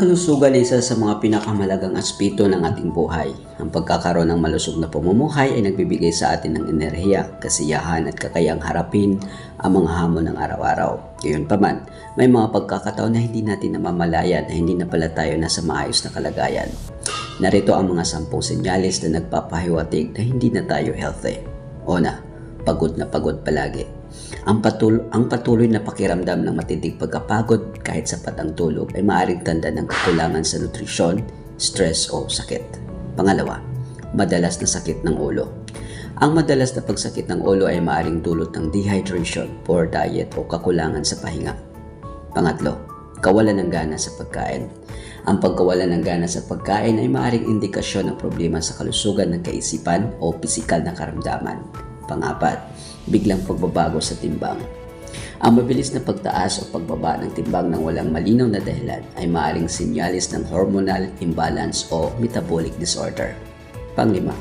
kalusugan ay isa sa mga pinakamalagang aspeto ng ating buhay. Ang pagkakaroon ng malusog na pamumuhay ay nagbibigay sa atin ng enerhiya, kasiyahan at kakayang harapin ang mga hamon ng araw-araw. Gayunpaman, may mga pagkakataon na hindi natin namamalayan na hindi na pala tayo nasa maayos na kalagayan. Narito ang mga sampung senyales na nagpapahiwatig na hindi na tayo healthy. Una, pagod na pagod palagi. Ang, patul ang patuloy na pakiramdam ng matinding pagkapagod kahit sapat ang tulog ay maaaring tanda ng kakulangan sa nutrisyon, stress o sakit. Pangalawa, madalas na sakit ng ulo. Ang madalas na pagsakit ng ulo ay maaaring dulot ng dehydration, poor diet o kakulangan sa pahinga. Pangatlo, kawalan ng gana sa pagkain. Ang pagkawalan ng gana sa pagkain ay maaaring indikasyon ng problema sa kalusugan ng kaisipan o pisikal na karamdaman. Pangapat, biglang pagbabago sa timbang. Ang mabilis na pagtaas o pagbaba ng timbang ng walang malinaw na dahilan ay maaaring sinyalis ng hormonal imbalance o metabolic disorder. Panglima,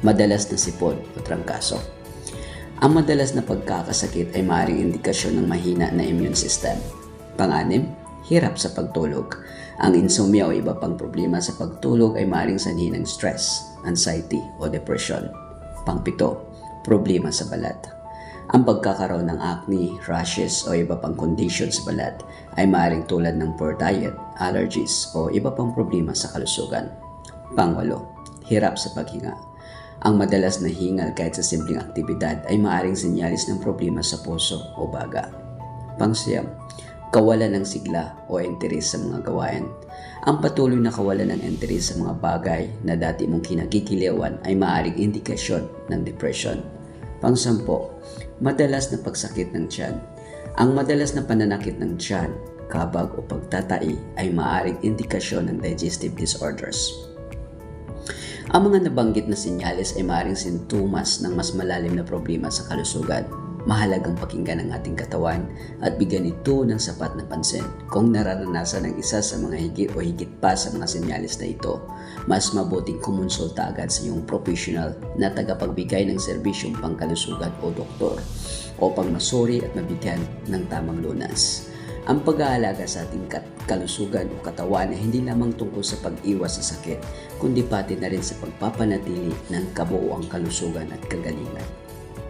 madalas na sipon o trangkaso. Ang madalas na pagkakasakit ay maaaring indikasyon ng mahina na immune system. Panganim, hirap sa pagtulog. Ang insomnia o iba pang problema sa pagtulog ay maaaring sanhi ng stress, anxiety o depression. Pangpito, problema sa balat. Ang pagkakaroon ng acne, rashes o iba pang condition sa balat ay maaaring tulad ng poor diet, allergies o iba pang problema sa kalusugan. Pangwalo, hirap sa paghinga. Ang madalas na hingal kahit sa simpleng aktibidad ay maaaring sinyalis ng problema sa puso o baga. Pangsiyam, kawalan ng sigla o interes sa mga gawain. Ang patuloy na kawalan ng interes sa mga bagay na dati mong kinagkikiliwan ay maaaring indikasyon ng depression. Pangsampo, madalas na pagsakit ng tiyan. Ang madalas na pananakit ng tiyan, kabag o pagtatai ay maaaring indikasyon ng digestive disorders. Ang mga nabanggit na senyales ay maaaring sintomas ng mas malalim na problema sa kalusugan. Mahalagang pakinggan ang ating katawan at bigyan ito ng sapat na pansin. Kung nararanasan ng isa sa mga higit o higit pa sa mga senyales na ito, mas mabuting kumonsulta agad sa iyong professional na tagapagbigay ng serbisyong pangkalusugan o doktor upang masuri at mabigyan ng tamang lunas. Ang pag-aalaga sa ating kalusugan o katawan ay hindi lamang tungkol sa pag-iwas sa sakit, kundi pati na rin sa pagpapanatili ng kabuoang kalusugan at kagalingan.